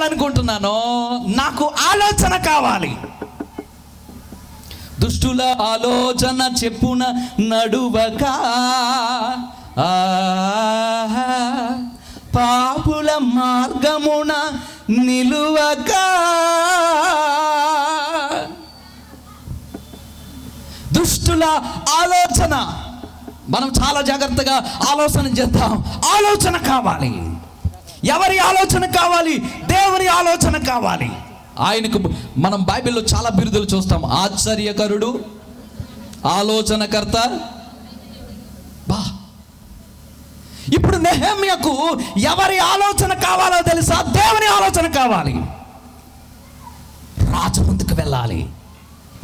చేయాలనుకుంటున్నానో నాకు ఆలోచన కావాలి. దుష్టుల ఆలోచన చెప్పున నడువక పాపుల మార్గమున నిలువక. దుష్టుల ఆలోచన. మనం చాలా జాగ్రత్తగా ఆలోచన చేద్దాం. ఆలోచన కావాలి. ఎవరి ఆలోచన కావాలి? దేవుని ఆలోచన కావాలి. ఆయనకు మనం బైబిల్లో చాలా బిరుదులు చూస్తాం. ఆశ్చర్యకరుడు ఆలోచనకర్త. బా. ఇప్పుడు నెహమ్యకు ఎవరి ఆలోచన కావాలో తెలుసా? దేవుని ఆలోచన కావాలి. రాజు ముందుకు వెళ్ళాలి.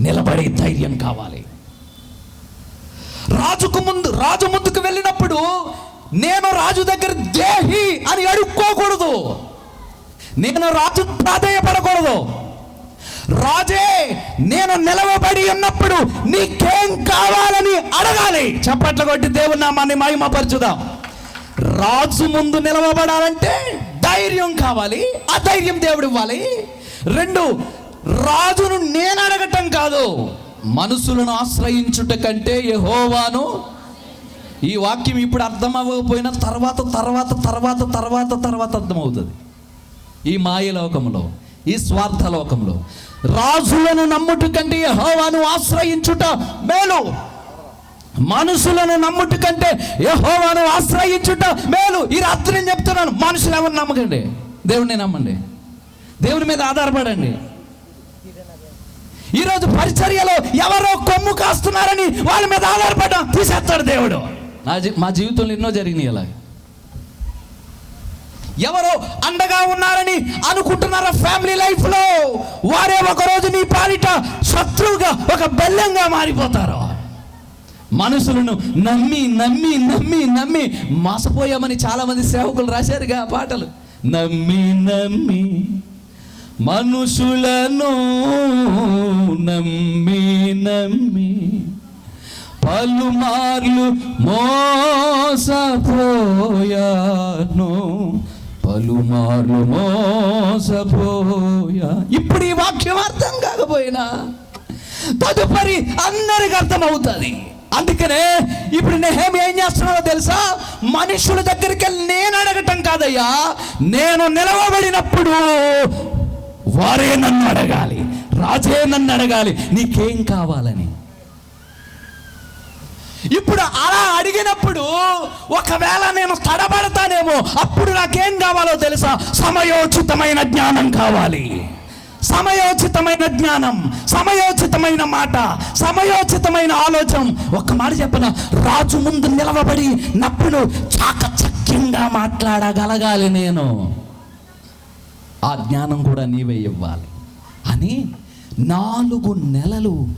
నిలబడే ధైర్యం కావాలి. రాజుకు ముందు రాజు ముందుకు వెళ్ళినప్పుడు నేను రాజు దగ్గర దేహి అని అడుక్కోకూడదు. నేను రాజు ప్రాధేయపడకూడదు. రాజే నేను నిలవబడి ఉన్నప్పుడు నీకేం కావాలని అడగాలి. చప్పట్లు కొట్టి దేవుని నామాన్ని మహిమపరచుదాం. రాజు ముందు నిలవబడాలంటే ధైర్యం కావాలి. ఆ ధైర్యం దేవుడు ఇవ్వాలి. రెండు రాజును నేను అడగటం కాదు. మనుషులను ఆశ్రయించుట కంటే యహోవాను ఈ వాక్యం ఇప్పుడు అర్థం అవ్వకపోయినా తర్వాత తర్వాత తర్వాత తర్వాత తర్వాత అర్థమవుతుంది. ఈ మాయ లోకంలో ఈ స్వార్థ లోకంలో రాజులను నమ్ముట కంటే యెహోవాను ఆశ్రయించుట మేలు. మనుషులను నమ్ముట కంటే యహోవాను ఆశ్రయించుట మేలు. ఈ రాత్రి నేను చెప్తున్నాను మనుషులు ఎవరు నమ్మకండి? దేవుడిని నమ్మండి. దేవుని మీద ఆధారపడండి. ఈరోజు పరిచర్యలో ఎవరో కొమ్ము కాస్తున్నారని వాళ్ళ మీద ఆధారపడడం తీసేస్తాడు దేవుడు. నా జీ మా జీవితంలో ఎన్నో జరిగినాయి అలా ఎవరో అండగా ఉన్నారని అనుకుంటున్నారా ఫ్యామిలీ లైఫ్లో? వారే ఒకరోజు నీ పాలిట శత్రువుగా ఒక బెల్లంగా మారిపోతారు? మనుషులను నమ్మి నమ్మి నమ్మి నమ్మి మోసపోయామని చాలామంది సేవకులు రాశారుగా పాటలు. నమ్మి నమ్మి మనుషులను నమ్మి నమ్మి పలుమార్లు మోసపోయాను. పలుమార్లు మోసపోయా ఇప్పుడు ఈ వాక్యం అర్థం కాకపోయినా తదుపరి అందరికి అర్థమవుతుంది. అందుకనే ఇప్పుడు నేహేం ఏం చేస్తున్నాడో తెలుసా? మనుషుల దగ్గరికి వెళ్ళి నేను అడగటం కాదయ్యా. నేను నిలవబడినప్పుడు వారే నన్ను అడగాలి. రాజే నన్ను అడగాలి. నీకేం కావాలని? ఇప్పుడు అలా అడిగినప్పుడు ఒకవేళ నేను తడబడతానేమో అప్పుడు నాకేం కావాలో తెలుసా? సమయోచితమైన జ్ఞానం కావాలి. సమయోచితమైన జ్ఞానం సమయోచితమైన మాట సమయోచితమైన ఆలోచన. ఒక్క మాట చెప్పిన? రాజు ముందు నిలవబడి నప్పుడు చాకచక్యంగా మాట్లాడగలగాలి నేను. ఆ జ్ఞానం కూడా నీవే ఇవ్వాలి. అని నాలుగు నెలలు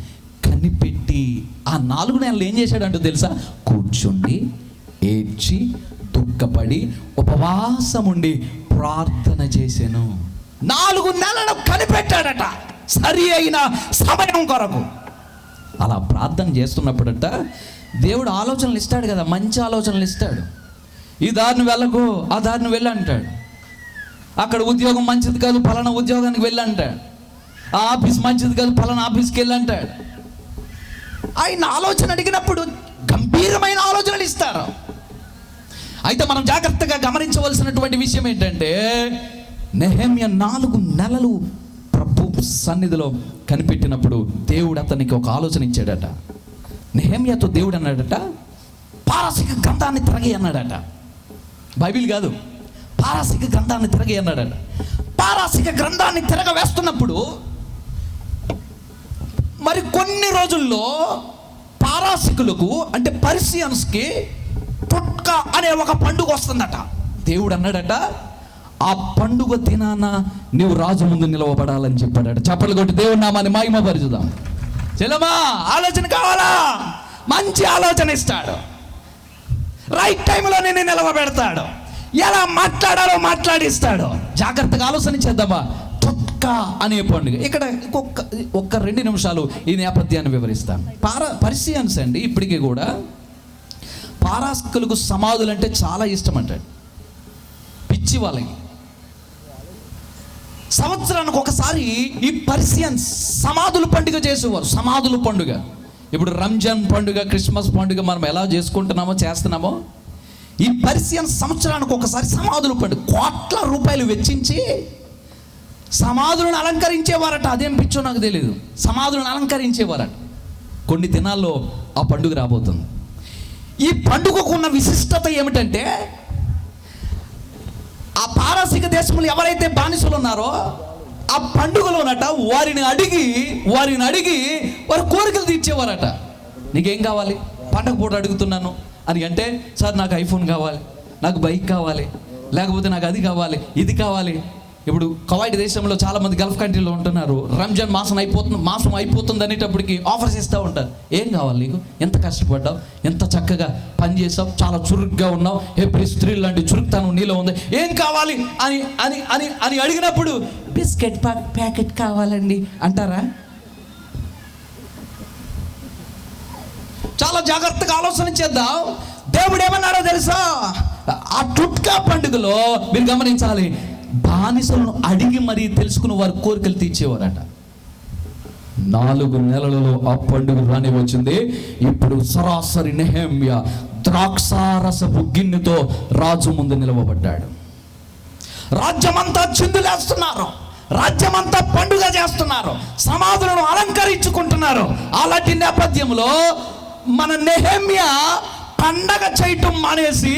కనిపెట్టి ఆ నాలుగు నెలలు ఏం చేశాడంటో తెలుసా? కూర్చుండి ఏడ్చి దుఃఖపడి ఉపవాసం ఉండి ప్రార్థన చేశాను. నాలుగు నెలలు కనిపెట్టాడట సరి అయిన సమయం కొరకు. అలా ప్రార్థన చేస్తున్నప్పుడట దేవుడు ఆలోచనలు ఇస్తాడు కదా మంచి ఆలోచనలు ఇస్తాడు. ఈ దారిని వెళ్ళకు ఆ దారిని వెళ్ళి అంటాడు. అక్కడ ఉద్యోగం మంచిది కాదు పలానా ఉద్యోగానికి వెళ్ళి అంటాడు ఆ ఆఫీస్ మంచిది కాదు పలానా ఆఫీస్కి వెళ్ళి అంటాడు ఆయన ఆలోచన అడిగినప్పుడు గంభీరమైన ఆలోచనలు ఇస్తారు. అయితే మనం జాగ్రత్తగా గమనించవలసినటువంటి విషయం ఏంటంటే నెహమ్య నాలుగు నెలలు ప్రభు సన్నిధిలో కనిపెట్టినప్పుడు దేవుడు అతనికి ఒక ఆలోచన ఇచ్చాడట. నెహమ్యతో దేవుడు అన్నాడట పారసిక గ్రంథాన్ని తిరగి అన్నాడట. బైబిల్ కాదు పారసిక గ్రంథాన్ని తిరగి అన్నాడట. పారసిక గ్రంథాన్ని తిరగ వేస్తున్నప్పుడు మరి కొన్ని రోజుల్లో పారాసికులకు అంటే పర్సియన్స్కి పుట్క అనే ఒక పండుగ వస్తుందట. దేవుడు అన్నాడట ఆ పండుగ దినాన నీవు రాజు ముందు నిలవబడాలని చెప్పాడట. చెప్పలు కొట్టి దేవుడు నామాన్ని మహిమ పరుచుదాం చెలమా ఆలోచన కావాలా? మంచి ఆలోచన ఇస్తాడు. రైట్ టైంలో నేను నిలవబెడతాడు. ఎలా మాట్లాడాలో మాట్లాడిస్తాడు. జాగ్రత్తగా ఆలోచన చేద్దామా? అనే పండుగ ఇక్కడ ఇంకొక ఒక్క రెండు నిమిషాలు ఈ నేపథ్యాన్ని వివరిస్తాను. పారా పర్సియన్స్ అండి ఇప్పటికీ కూడా పారాస్కులకు సమాధులు అంటే చాలా ఇష్టం అంటాడు పిచ్చి వాళ్ళకి. సంవత్సరానికి ఒకసారి ఈ పర్సియన్స్ సమాధుల పండుగ చేసేవారు. సమాధుల పండుగ. ఇప్పుడు రంజాన్ పండుగ క్రిస్మస్ పండుగ మనం ఎలా చేసుకుంటున్నామో చేస్తున్నామో? ఈ పర్సియన్ సంవత్సరానికి ఒకసారి సమాధుల పండుగ. కోట్ల రూపాయలు వెచ్చించి సమాధులను అలంకరించేవారట. అదేం పిచ్చో నాకు తెలియదు సమాధులను అలంకరించేవారట. కొన్ని దినాల్లో ఆ పండుగ రాబోతుంది. ఈ పండుగకు ఉన్న విశిష్టత ఏమిటంటే ఆ పారసిక దేశంలో ఎవరైతే బానిసలు ఉన్నారో ఆ పండుగలోనట వారిని అడిగి వారిని అడిగి వారి కోరికలు తీర్చేవారట. నీకేం కావాలి? పండగ పూట అడుగుతున్నాను. అని అంటే సార్ నాకు ఐఫోన్ కావాలి నాకు బైక్ కావాలి లేకపోతే నాకు అది కావాలి ఇది కావాలి ఇప్పుడు కవాయిట్ దేశంలో చాలా మంది గల్ఫ్ కంట్రీలో ఉంటున్నారు. రంజాన్ మాసం అయిపోతుంది మాసం అయిపోతుంది అనేటప్పటికి ఆఫర్స్ ఇస్తూ ఉంటారు. ఏం కావాలి నీకు? ఎంత కష్టపడ్డావు? ఎంత చక్కగా పని చేసావు చాలా చురుగ్గా ఉన్నావు. ఎప్పుడు స్త్రీ లాంటి చురుకుతనం నీలో ఉంది? ఏం కావాలి? అని అని అని అని అడిగినప్పుడు బిస్కెట్ ప్యాకెట్ కావాలండి అంటారా? చాలా జాగ్రత్తగా ఆలోచన చేద్దాం. దేవుడు ఏమన్నాడో తెలుసా? ఆ టుట్కా పండుగలో మీరు గమనించాలి. బానిసలను అడిగి మరీ తెలుసుకున్న వారి కోరికలు తీర్చేవారట. నాలుగు నెలలలో ఆ పండుగ రాని వచ్చింది ఇప్పుడు సరాసరి నెహమ్య ద్రాక్షారసపు గిన్నెతో రాజు ముందు నిలవబడ్డాడు. రాజ్యమంతా చిందులేస్తున్నారు. రాజ్యమంతా పండుగ చేస్తున్నారు. సమాధులను అలంకరించుకుంటున్నారు. అలాంటి నేపథ్యంలో మన నెహమ్య పండగ చేయటం మానేసి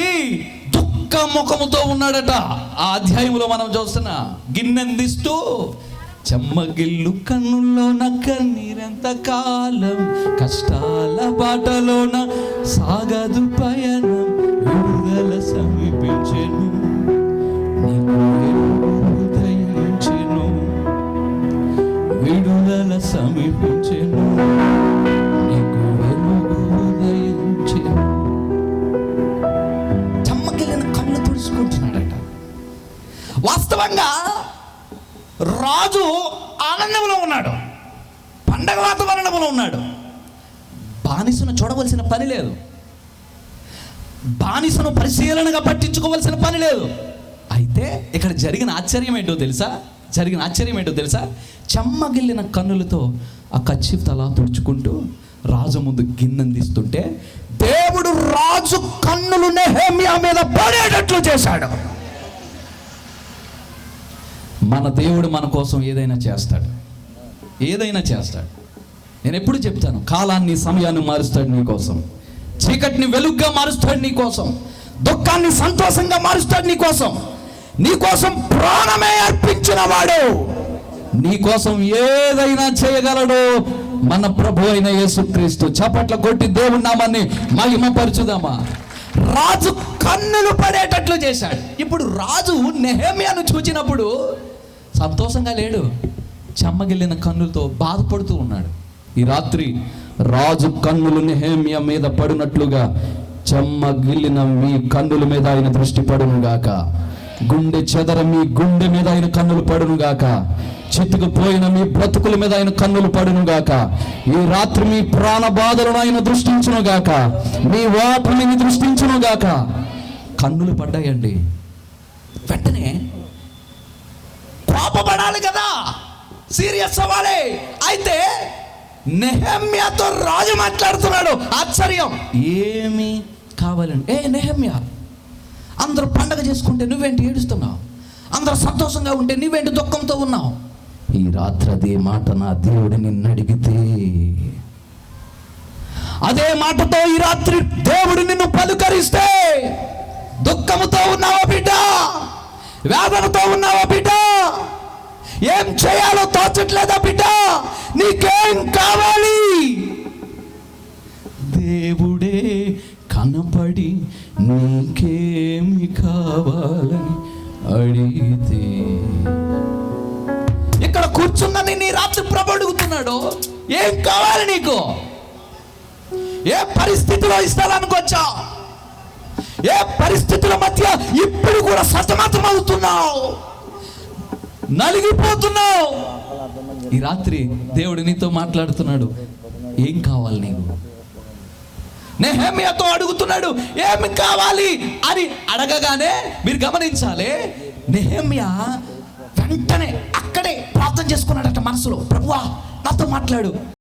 దుఃఖ ముఖముతో ఉన్నాడట. ఆ అధ్యాయంలో మనం చూస్తున్నా గిన్నెందిస్తూ చెమ్మగిల్లు కన్నుల్లోన కన్నీరెంత కాలం కష్టాల బాటలోన సాగదు పయనం. రాజు ఆనందంలో ఉన్నాడు. పండగ వాతావరణంలో ఉన్నాడు. బానిసను చూడవలసిన పని లేదు. బానిసను పరిశీలనగా పట్టించుకోవలసిన పని లేదు. అయితే ఇక్కడ జరిగిన ఆశ్చర్యం ఏంటో తెలుసా? జరిగిన ఆశ్చర్యం ఏంటో తెలుసా? చెమ్మగిల్లిన కన్నులతో ఆ కచ్చిఫ్ తలా తుడుచుకుంటూ రాజు ముందు గిన్నెందిస్తుంటే దేవుడు రాజు కన్నులు నెహమ్యా మీద పడేటట్లు చేశాడు. మన దేవుడు మన కోసం ఏదైనా చేస్తాడు. ఏదైనా చేస్తాడు. నేను ఎప్పుడు చెప్తాను కాలాన్ని సమయాన్ని మారుస్తాడు నీ కోసం. చీకటిని వెలుగ్గా మారుస్తాడు నీ కోసం. దుఃఖాన్ని సంతోషంగా మారుస్తాడు నీ కోసం. నీ కోసం ప్రాణమే అర్పించిన వాడు నీ కోసం ఏదైనా చేయగలడు. మన ప్రభు అయిన యేసుక్రీస్తు చప్పట్ల కొట్టి దేవుడి నామాన్ని మహిమపరచుదామా? రాజు కన్నులు పడేటట్లు చేశాడు. ఇప్పుడు రాజు నెహమ్యాను చూచినప్పుడు సంతోషంగా లేడు. చెమ్మగిల్లిన కన్నులతో బాధపడుతూ ఉన్నాడు. ఈ రాత్రి రాజు కన్నులు నిహేమ్య మీద పడినట్లుగా చెమ్మగిల్లిన మీ కన్నుల మీద ఆయన దృష్టి పడునుగాక గుండె చెదర మీ గుండె మీద ఆయన కన్నులు పడునుగాక గాక. మీ బ్రతుకుల మీద ఆయన కన్నులు పడునుగాక ఈ రాత్రి మీ ప్రాణ బాధలను ఆయన దృష్టించునుగాక మీ వాపుని దృష్టించునుగాక కన్నులు పడ్డాయండి. వెంటనే కోపపడాలి కదా సీరియస్ అవ్వాలి. అయితే నెహమ్యాతో రాజు మాట్లాడుతున్నాడు. ఆశ్చర్యం. ఏమి కావాలండి ఏ నెహమ్యా అందరూ పండగ చేసుకుంటే నువ్వేంటి ఏడుస్తున్నావు? అందరూ సంతోషంగా ఉంటే నువ్వేంటి దుఃఖంతో ఉన్నావు? ఈ రాత్రి అదే మాట నా దేవుడు నిన్ను అడిగితే. అదే మాటతో ఈ రాత్రి దేవుడు నిన్ను పలుకరిస్తే దుఃఖముతో ఉన్నావా బిడ్డ? వేదనతో ఉన్నావా బిడ్డ? ఏం చేయాలో తోచట్లేదా బిడ్డ? నీకేం కావాలి? దేవుడే కనపడి నీకేమి కావాలని అడిగితే. ఇక్కడ కూర్చుందని నీ రాత్రి ప్రభు అడుగుతున్నాడు ఏం కావాలి నీకు? ఏ పరిస్థితిలో ఇస్తారనుకోవచ్చా ఏ పరిస్థితుల మధ్య ఇప్పుడు కూడా సతమతం అవుతున్నావు నలిగిపోతున్నావు. ఈ రాత్రి దేవుడు నీతో మాట్లాడుతున్నాడు. ఏం కావాలి నీకు? నెహమ్యతో అడుగుతున్నాడు ఏమి కావాలి? అని అడగగానే మీరు గమనించాలి నెహమ్య వెంటనే చేసుకున్నాడట మనసులో. ప్రభువా నాతో మాట్లాడు.